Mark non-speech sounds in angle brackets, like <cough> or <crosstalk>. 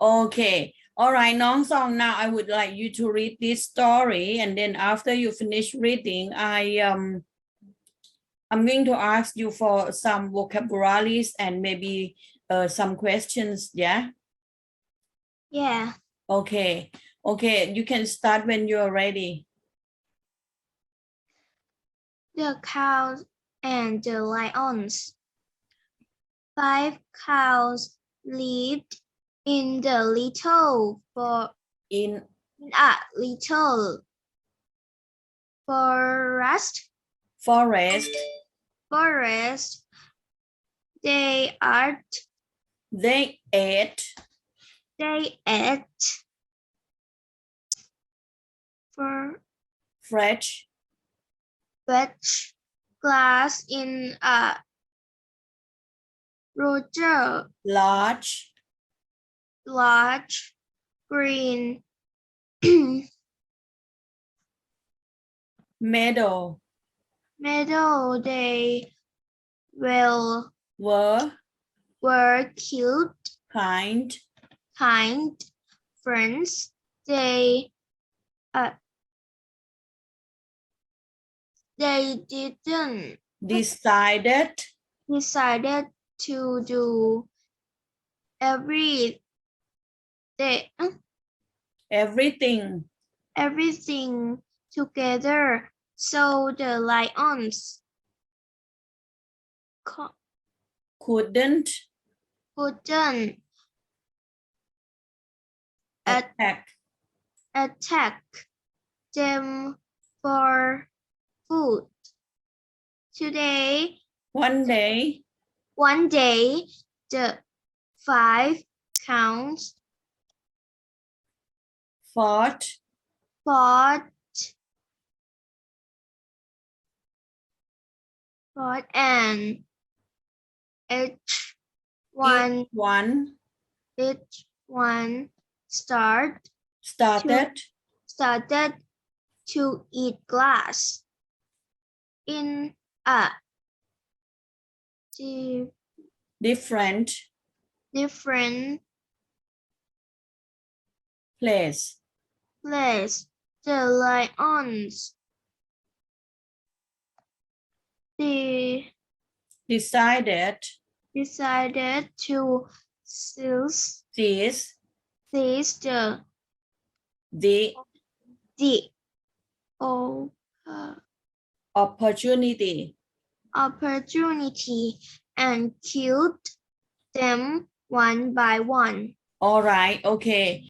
Okay. All right, Nong Song. Now I would like you to read this story, and then after you finish reading, I um, I'm going to ask you for some vocabularies and maybe uh, some questions. Yeah. Yeah. Okay. Okay. You can start when you're ready. The cows and the lions. Five cows lived in the little for In a little forest. forest, Forest. They are they ate. They ate. For fresh veg glass in a Roger large large green. <clears throat> Meadow. Meadow they will were. were cute. Kind. Kind. Friends. They uh, they didn't decided. decided to do every day everything. Everything together. So the lions co- couldn't couldn't attack. attack them for food. Today, one day. one day, the five counts fought fought, fought and each one, one. Each one start started started to eat glass in a di- different different place place. The lions they decided decided to seize this seize the the the o- uh, opportunity opportunity and killed them one by one. all right okay